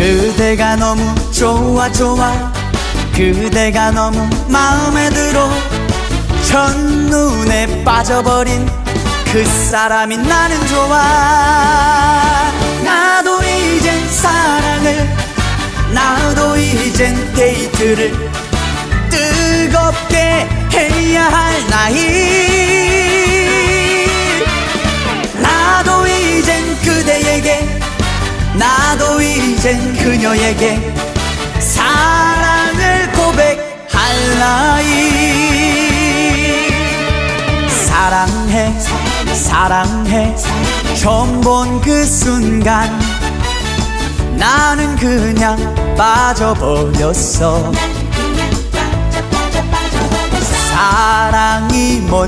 그대가 너무 좋아 좋아. 그대가 너무 마음에 들어. 첫눈에 빠져버린 그 사람이 나는 좋아. 나도 이젠 사랑을 나도 이젠 데이트를 뜨겁게 해야 할 나이 나도 이젠 그녀에게 사랑을 고백할 나이. 사랑해 사랑해. 처음 본 그 순간 나는 그냥 빠져버렸어